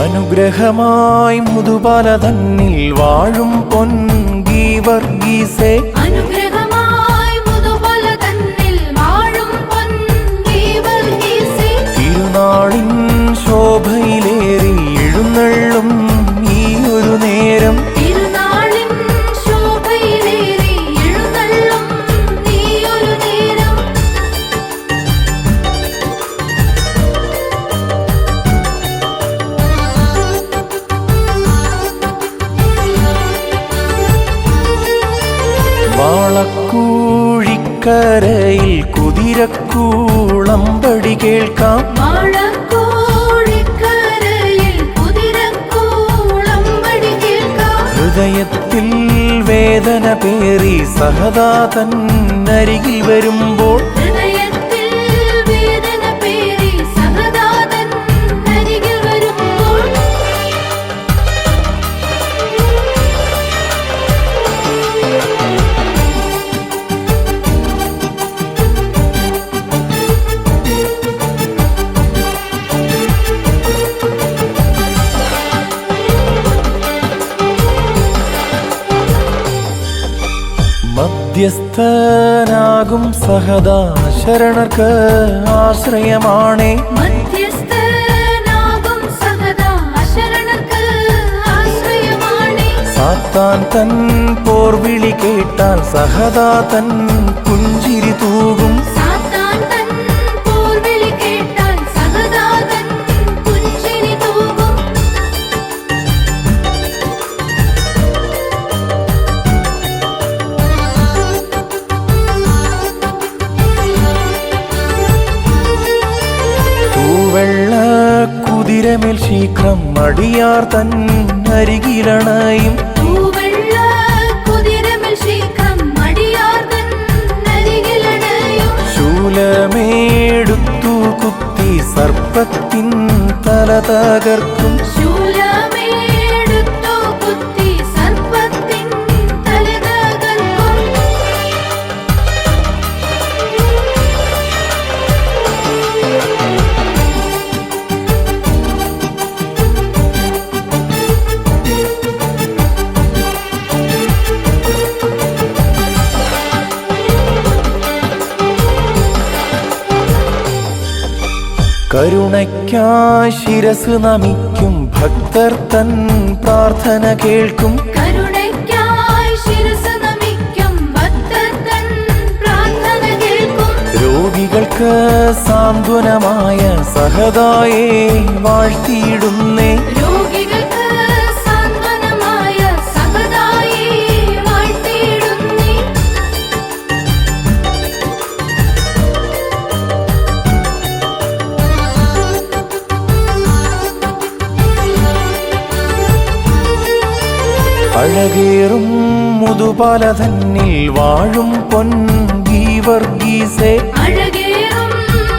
അനുഗ്രഹമായി മുതുപാല തന്നിൽ വാഴും പൊൻഗീ വർഗീസേ വാഴക്കോഴിക്കരയിൽ കുതിരക്കൂളമ്പടി കേൾക്കാം. ഹൃദയത്തിൽ വേദന പേറി സഹദാ തന്നരികിൽ വരുമ്പോൾ മധ്യസ്ഥനാകും സഹദാ ശരണർക്ക് ആശ്രയമാണേ. സാത്താൻ തൻ പോർവിളി കേട്ടാൽ സഹദാ തൻ പുഞ്ചിരി തൂകും തൂവെള്ള കുതിരമേൽ ശീഘ്രം മടിയാർ തൻ അരികിലണയും. ശൂലമേടുത്തു കുത്തി സർപ്പത്തിൻ തല തകർക്കും. ശൂലമേടുത്തു കരുണയ്ക്കായി ശിരസ് നമിക്കും ഭക്തർ തൻ പ്രാർത്ഥന കേൾക്കും. കരുണയ്ക്കായി ശിരസ് നമിക്കും ഭക്തർ തൻ പ്രാർത്ഥന കേൾക്കും. രോഗികൾക്ക് സാന്ത്വനമായ സഹതായെ വാഴ്ത്തിയിടുന്നേ. അഴകേറും മുതുപാല തന്നിൽ വാഴും പൊൻഗീ വർഗീസേ അഴകേറും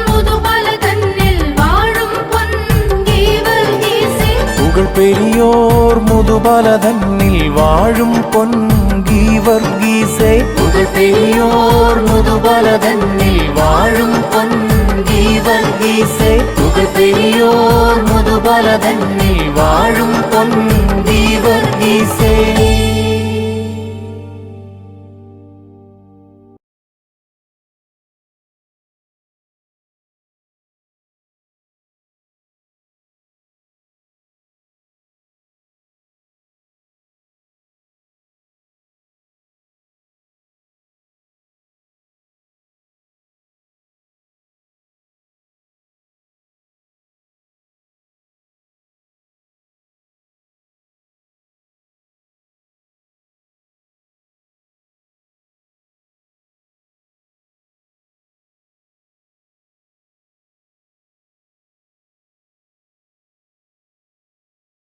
മുതുമല തന്നിൽ വാഴും പൊൻകീ വർഗീസേ പുകൾ പെരിയോർ മുതുപാല തന്നിൽ വാഴും പൊൻഗീ വർഗീസേ പുകൾ പെരിയോർ മുതുപാല തന്നിൽ വാഴും പൊൻഗീ വർഗീസേ പുകൾ പെരിയോർ മുതുപാല തന്നിൽ വാഴും പൊൻഗീ വർഗീസേ